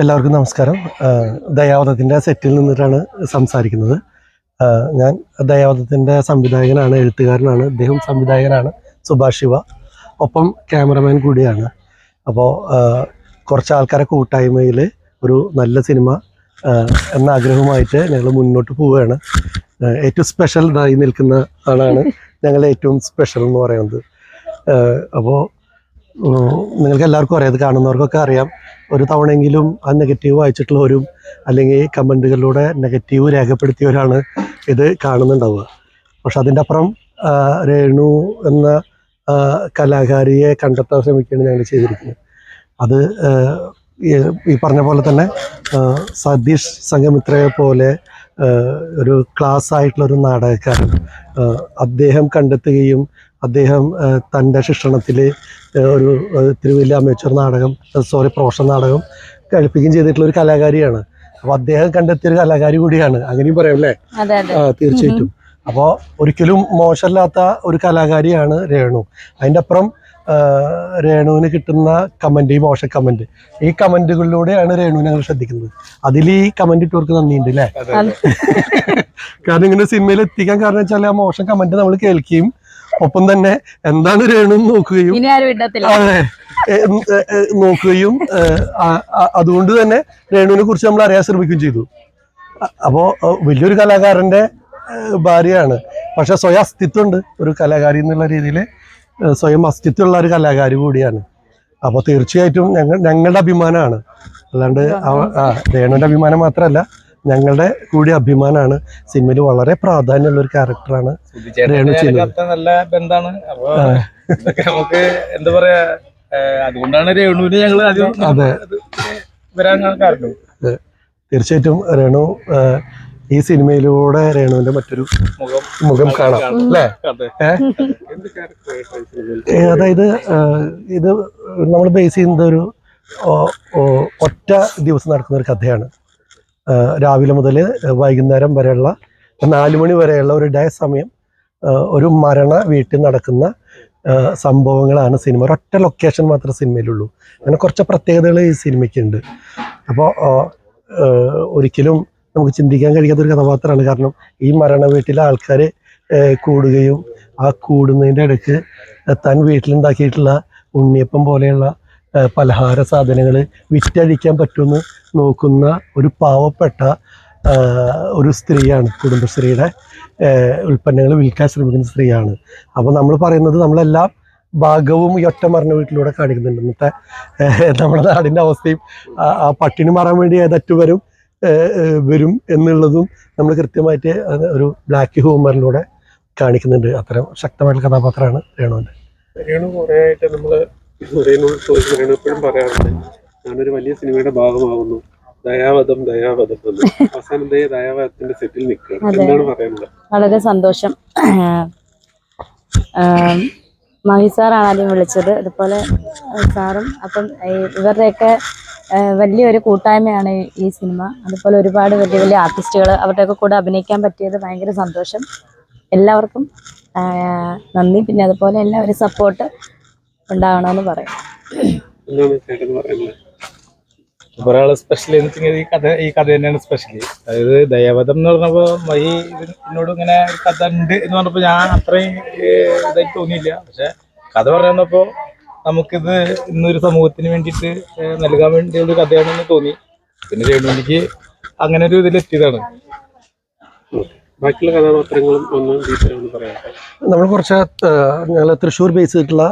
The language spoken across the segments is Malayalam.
എല്ലാവർക്കും നമസ്കാരം. ദയാവതത്തിന്റെ സെറ്റിൽ നിന്നിട്ടാണ് സംസാരിക്കുന്നത്. ഞാൻ ദയാവതത്തിന്റെ സംവിധായകനാണ് എഴുത്തുകാരനാണ് അദ്ദേഹം സംവിധായകനാണ് സുഭാഷ് ശിവ. ഒപ്പം ക്യാമറമാൻ കൂടിയാണ്. അപ്പോൾ കുറച്ച് ആൾക്കാരെ കൂട്ടായ്മയിൽ ഒരു നല്ല സിനിമ എന്ന ആഗ്രഹവുമായിട്ട് ഞങ്ങൾ മുന്നോട്ട് പോവുകയാണ്. ഏറ്റവും സ്പെഷ്യൽ ഇതായി നിൽക്കുന്ന ആളാണ് ഞങ്ങൾ ഏറ്റവും സ്പെഷ്യൽ എന്ന് പറയുന്നത്. അപ്പോൾ നിങ്ങൾക്ക് എല്ലാവർക്കും അറിയാം ഇത് കാണുന്നവർക്കൊക്കെ അറിയാം. ഒരു തവണയെങ്കിലും ആ നെഗറ്റീവ് വായിച്ചിട്ടുള്ളവരും അല്ലെങ്കിൽ കമന്റുകളിലൂടെ നെഗറ്റീവ് രേഖപ്പെടുത്തിയവരാണ് ഇത് കാണുന്നുണ്ടാവുക. പക്ഷെ അതിന്റെ അപ്പുറം രേണു എന്ന കലാകാരിയെ കണ്ടെത്താൻ ശ്രമിക്കുകയാണ് ഞങ്ങൾ ചെയ്തിരിക്കുന്നത്. അത് ഈ- പറഞ്ഞ പോലെ തന്നെ സതീഷ് സംഗമിത്രയെ പോലെ ഒരു ക്ലാസ് ആയിട്ടുള്ള ഒരു നാടകക്കാരൻ. അദ്ദേഹം കണ്ടെത്തുകയും അദ്ദേഹം തന്റെ ശിക്ഷണത്തിൽ ഒരു തിരുവല്ല വലിയ അമേച്ചർ നാടകം സോറി പ്രൊഫഷണൽ നാടകം കഴിപ്പിക്കുകയും ചെയ്തിട്ടുള്ള ഒരു കലാകാരിയാണ്. അപ്പോൾ അദ്ദേഹം കണ്ടെത്തിയ ഒരു കലാകാരി കൂടിയാണ്. അങ്ങനെയും പറയാം അല്ലേ? തീർച്ചയായിട്ടും. അപ്പോൾ ഒരിക്കലും മോശമല്ലാത്ത ഒരു കലാകാരിയാണ് രേണു. അതിന്റെ അപ്പുറം രേണുവിന് കിട്ടുന്ന കമന്റ് ഈ മോശ കമന്റ് ഈ കമന്റുകളിലൂടെയാണ് രേണുവിനെ ഞങ്ങൾ ശ്രദ്ധിക്കുന്നത്. അതിൽ ഈ കമന്റ് ഇട്ടവർക്ക് നന്ദിയുണ്ട് അല്ലേ കാരണം ഇങ്ങനെ സിനിമയിൽ എത്തിക്കാൻ കാരണം വെച്ചാൽ ആ മോശം കമന്റ് നമ്മൾ കേൾക്കുകയും ഒപ്പം തന്നെ എന്താണ് രേണു നോക്കുകയും ഇനി ആരും ഇടത്തില്ല. അതെ. നോക്കുകയും അതുകൊണ്ട് തന്നെ രേണുവിനെ കുറിച്ച് നമ്മൾ അറിയാൻ ശ്രമിക്കുകയും ചെയ്തു. അപ്പോൾ അപ്പോ വലിയൊരു കലാകാരന്റെ ഏ, ഭാര്യയാണ്. പക്ഷെ സ്വയം അസ്തിത്വമുണ്ട് ഒരു കലാകാരി എന്നുള്ള രീതിയിൽ. സ്വയം അസ്തിത്വമുള്ള ഒരു കലാകാരി കൂടിയാണ്. അപ്പോൾ തീർച്ചയായിട്ടും ഞങ്ങൾ ഞങ്ങളുടെ അഭിമാനമാണ്. അല്ലാണ്ട് രേണുവിന്റെ അഭിമാനം മാത്രമല്ല ഞങ്ങളുടെ കൂടി അഭിമാനമാണ്. സിനിമയിൽ വളരെ പ്രാധാന്യമുള്ള ഒരു ക്യാരക്ടറാണ് രേണു ചെയ്യുന്നത്. നല്ല അപ്പൊ നമുക്ക് എന്താ പറയാ അതുകൊണ്ടാണ് രേണുവിന് ഞങ്ങൾ അതെ. തീർച്ചയായിട്ടും രേണു ഈ സിനിമയിലൂടെ രേണുവിന്റെ മറ്റൊരു മുഖം കാണാം അല്ലേ? അതായത് ഇത് നമ്മൾ ബേസ് ചെയ്യുന്നത് ഒരു ഒറ്റ ദിവസം നടക്കുന്ന ഒരു കഥയാണ്. രാവിലെ മുതൽ വൈകുന്നേരം വരെയുള്ള നാല് മണി വരെയുള്ള ഒരു ഡേ സമയം ഒരു മരണ വീട്ടിൽ നടക്കുന്ന സംഭവങ്ങളാണ് സിനിമ. ഒരൊറ്റ ലൊക്കേഷൻ മാത്രമേ സിനിമയിലുള്ളൂ. അങ്ങനെ കുറച്ച് പ്രത്യേകതകൾ ഈ സിനിമയ്ക്കുണ്ട്. അപ്പോൾ ഒരിക്കലും നമുക്ക് ചിന്തിക്കാൻ കഴിയാത്ത ഒരു കഥാപാത്രമാണ് കാരണം ഈ മരണ വീട്ടിലെ ആൾക്കാർ കൂടുകയും ആ കൂടുന്നതിന്റെ ഇടയ്ക്ക് താൻ വീട്ടിലുണ്ടാക്കിയിട്ടുള്ള ഉണ്ണിയപ്പം പോലെയുള്ള പലഹാര സാധനങ്ങൾ വിറ്റഴിക്കാൻ പറ്റുമെന്ന് നോക്കുന്ന ഒരു പാവപ്പെട്ട ഒരു സ്ത്രീയാണ് കുടുംബശ്രീയുടെ ഉൽപ്പന്നങ്ങൾ വിൽക്കാൻ ശ്രമിക്കുന്ന സ്ത്രീയാണ്. അപ്പോൾ നമ്മൾ പറയുന്നത് നമ്മളെല്ലാം ഭാഗവും ഈ ഒറ്റ മരണ വീട്ടിലൂടെ കാണിക്കുന്നുണ്ട്. ഇന്നത്തെ നമ്മുടെ നാടിന്റെ അവസ്ഥയും ആ- പട്ടിണി മാറാൻ വേണ്ടി ഏതറ്റു വരും വരും എന്നുള്ളതും നമ്മൾ കൃത്യമായിട്ട് ഒരു ബ്ലാക്ക് ഹ്യൂമറിലൂടെ കാണിക്കുന്നുണ്ട്. അത്തരം ശക്തമായിട്ടുള്ള കഥാപാത്രമാണ് രേണുവിന്റെ. രേണു കുറെ ആയിട്ട് നമ്മൾ രേണു ചോദിച്ചു രേണു എപ്പോഴും പറയാറുണ്ട് ഞാനൊരു വലിയ സിനിമയുടെ ഭാഗമാകുന്നു. ദയാവധം ദയാവധം എന്ന്. അവസാനം ദയ ദയാവധത്തിന്റെ സെറ്റിൽ നിൽക്കുക. എന്താണ് പറയാനുള്ളത്? വളരെ സന്തോഷം. മഹി സാറാണ് ആദ്യം വിളിച്ചത്. അതുപോലെ സാറും അപ്പം ഇവരുടെയൊക്കെ വലിയൊരു കൂട്ടായ്മയാണ് ഈ- ഈ സിനിമ. അതുപോലെ ഒരുപാട് വലിയ വലിയ ആർട്ടിസ്റ്റുകൾ അവരുടെയൊക്കെ കൂടെ അഭിനയിക്കാൻ പറ്റിയത് ഭയങ്കര സന്തോഷം. എല്ലാവർക്കും നന്ദി. പിന്നെ അതുപോലെ എല്ലാവരും സപ്പോർട്ട് ഉണ്ടാവണമെന്ന് പറയും. ഒരാൾ സ്പെഷ്യൽ എനിക്ക് ഈ കഥ ഈ കഥ തന്നെയാണ് സ്പെഷ്യൽ അതായത് ദയാവധം എന്ന് പറഞ്ഞപ്പോ മഹി ഇത് എന്നോട് ഇങ്ങനെ കഥ ഉണ്ട് എന്ന് പറഞ്ഞപ്പോ ഞാൻ അത്രയും ഇതായി തോന്നിയില്ല. പക്ഷെ കഥ പറയുന്നപ്പോ നമുക്കിത് ഇന്നൊരു സമൂഹത്തിന് വേണ്ടിയിട്ട് നൽകാൻ വേണ്ടിയുള്ള ഒരു കഥയാണെന്ന് തോന്നി. പിന്നെ രേണുവിനിക്ക് അങ്ങനെ ഒരു ഇതിലെത്തിയതാണ് ബാക്കിയുള്ള കഥാപാത്രങ്ങളും ഒന്ന് ഡീറ്റെയിൽ ഒന്ന് പറയാം. നമ്മൾ കുറച്ച് ഞങ്ങൾ തൃശ്ശൂർ ബേസ് ചെയ്തിട്ടുള്ള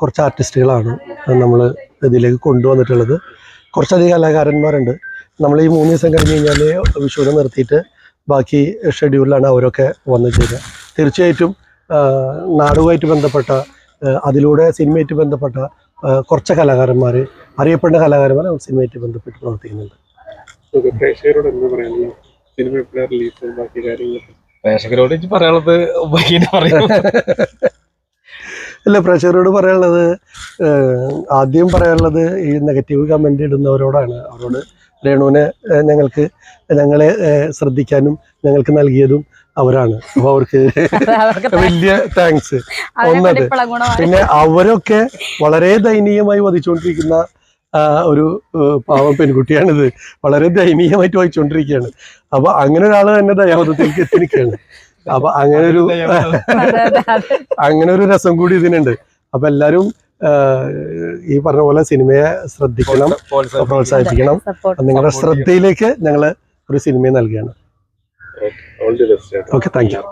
കുറച്ച് ആർട്ടിസ്റ്റുകളാണ് നമ്മൾ ഇതിലേക്ക് കൊണ്ടുവന്നിട്ടുള്ളത്. കുറച്ചധികം കലാകാരന്മാരുണ്ട്. നമ്മൾ ഈ മൂന്ന് ദിവസം കഴിഞ്ഞ് കഴിഞ്ഞാൽ വിഷുവിനെ നിർത്തിയിട്ട് ബാക്കി ഷെഡ്യൂളിലാണ് അവരൊക്കെ വന്നു ചെയ്യുക തീർച്ചയായിട്ടും നാടുമായിട്ട് ബന്ധപ്പെട്ട അതിലൂടെ സിനിമയായിട്ട് ബന്ധപ്പെട്ട കുറച്ച് കലാകാരന്മാർ അറിയപ്പെടുന്ന കലാകാരന്മാർ സിനിമയായിട്ട് ബന്ധപ്പെട്ട് പ്രവർത്തിക്കുന്നുണ്ട്. പ്രേക്ഷകരോട് പറയാനുള്ളത്? ഇല്ല പ്രേക്ഷകരോട് പറയാനുള്ളത് ആദ്യം പറയാനുള്ളത് ഈ നെഗറ്റീവ് കമന്റ് ഇടുന്നവരോടാണ്. അവരോട് രേണുവിനെ ഞങ്ങൾക്ക് ഞങ്ങളെ ശ്രദ്ധിക്കാനും ഞങ്ങൾക്ക് നൽകിയതും അവരാണ്. അപ്പൊ അവർക്ക് വലിയ താങ്ക്സ് ഒന്നത്. പിന്നെ അവരൊക്കെ വളരെ ദയനീയമായി വധിച്ചുകൊണ്ടിരിക്കുന്ന ഒരു പാവം പെൺകുട്ടിയാണിത്. വളരെ ദയനീയമായിട്ട് വായിച്ചുകൊണ്ടിരിക്കുകയാണ് അപ്പൊ അങ്ങനെ ഒരാൾ തന്നെ ദയാവധത്തിലേക്ക് എത്തിയിരിക്കുകയാണ്. അപ്പൊ അങ്ങനെ ഒരു അങ്ങനെ ഒരു രസം കൂടി ഇതിനുണ്ട്. അപ്പൊ എല്ലാരും ഈ പറഞ്ഞ പോലെ സിനിമയെ ശ്രദ്ധിക്കണം പ്രോത്സാഹിപ്പിക്കണം. നിങ്ങളുടെ ശ്രദ്ധയിലേക്ക് ഞങ്ങൾ ഒരു സിനിമയെ നൽകുകയാണ്. ഓക്കെ. Thank you